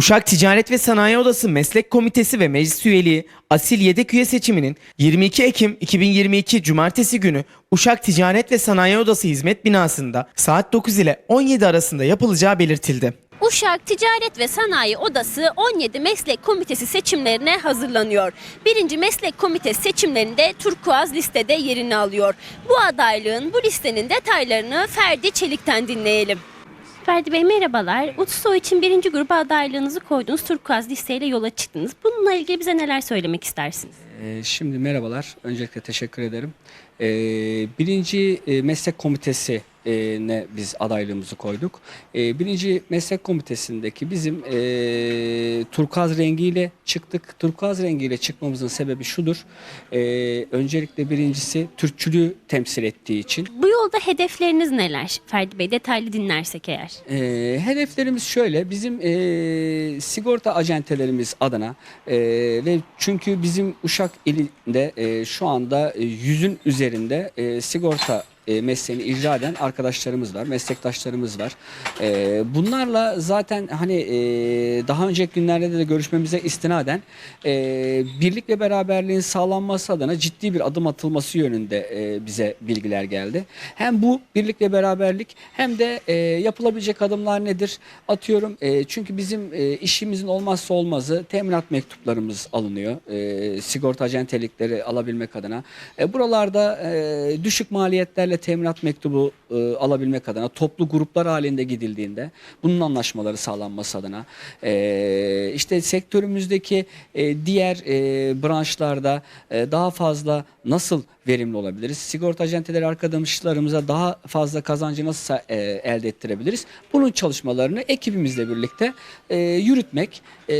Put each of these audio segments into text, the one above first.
Uşak Ticaret ve Sanayi Odası Meslek Komitesi ve Meclis Üyeliği Asil Yedek Üye seçiminin 22 Ekim 2022 Cumartesi günü Uşak Ticaret ve Sanayi Odası Hizmet Binası'nda saat 9 ile 17 arasında yapılacağı belirtildi. Uşak Ticaret ve Sanayi Odası 17 Meslek Komitesi seçimlerine hazırlanıyor. Birinci Meslek Komitesi seçimlerinde turkuaz listede yerini alıyor. Bu adaylığın bu listenin detaylarını Ferdi Çelik'ten dinleyelim. Ferdi Bey merhabalar. Utsoy için birinci gruba adaylığınızı koydunuz. Turkuaz listeyle yola çıktınız. Bununla ilgili bize neler söylemek istersiniz? Ee, Şimdi merhabalar. Öncelikle teşekkür ederim. Ee, Birinci e, meslek komitesi ne biz adaylığımızı koyduk. Ee, Birinci meslek komitesindeki bizim e, turkuaz rengiyle çıktık. Turkuaz rengiyle çıkmamızın sebebi şudur. Ee, Öncelikle birincisi Türkçülüğü temsil ettiği için. Bu yolda hedefleriniz neler? Ferdi Bey detaylı dinlersek eğer. Ee, hedeflerimiz şöyle, bizim e, sigorta acentelerimiz adına e, ve çünkü bizim Uşak ilinde e, şu anda e, yüzün üzerinde e, sigorta e, mesleğini icra eden arkadaşlarımız var, meslektaşlarımız var. E, bunlarla zaten hani e, daha önceki günlerde de görüşmemize istinaden e, birlik ve beraberliğin sağlanması adına ciddi bir adım atılması yönünde bize bilgiler geldi. Hem bu birlik ve beraberlik hem de yapılabilecek adımlar nedir? Atıyorum çünkü bizim işimizin olmazsa olmazı teminat mektuplarımız alınıyor. Sigorta acentelikleri alabilmek adına. Buralarda düşük maliyetlerle teminat mektubu e, alabilmek adına toplu gruplar halinde gidildiğinde bunun anlaşmaları sağlanması adına e, işte sektörümüzdeki e, diğer e, branşlarda e, daha fazla nasıl verimli olabiliriz? Sigorta acenteleri arkadaşlarımıza daha fazla kazancı nasıl e, elde ettirebiliriz? Bunun çalışmalarını ekibimizle birlikte e, yürütmek e,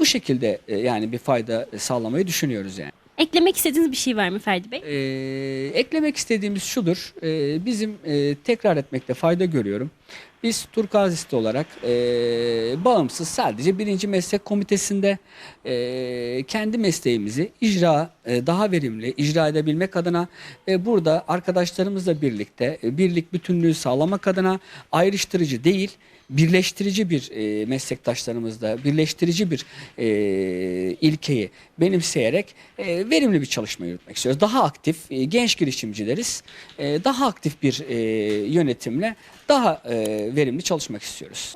bu şekilde e, yani bir fayda sağlamayı düşünüyoruz yani. Eklemek istediğiniz bir şey var mı Ferdi Bey? Ee, eklemek istediğimiz şudur. Ee, bizim e, tekrar etmekte fayda görüyorum. Biz Turkuazist olarak e, bağımsız sadece birinci meslek komitesinde e, kendi mesleğimizi icra e, daha verimli icra edebilmek adına e, burada arkadaşlarımızla birlikte e, birlik bütünlüğü sağlamak adına ayrıştırıcı değil birleştirici bir e, meslektaşlarımızla birleştirici bir e, ilkeyi benimseyerek e, verimli bir çalışma yürütmek istiyoruz. Daha aktif, e, genç girişimcileriz. E, daha aktif bir e, yönetimle daha e, verimli çalışmak istiyoruz.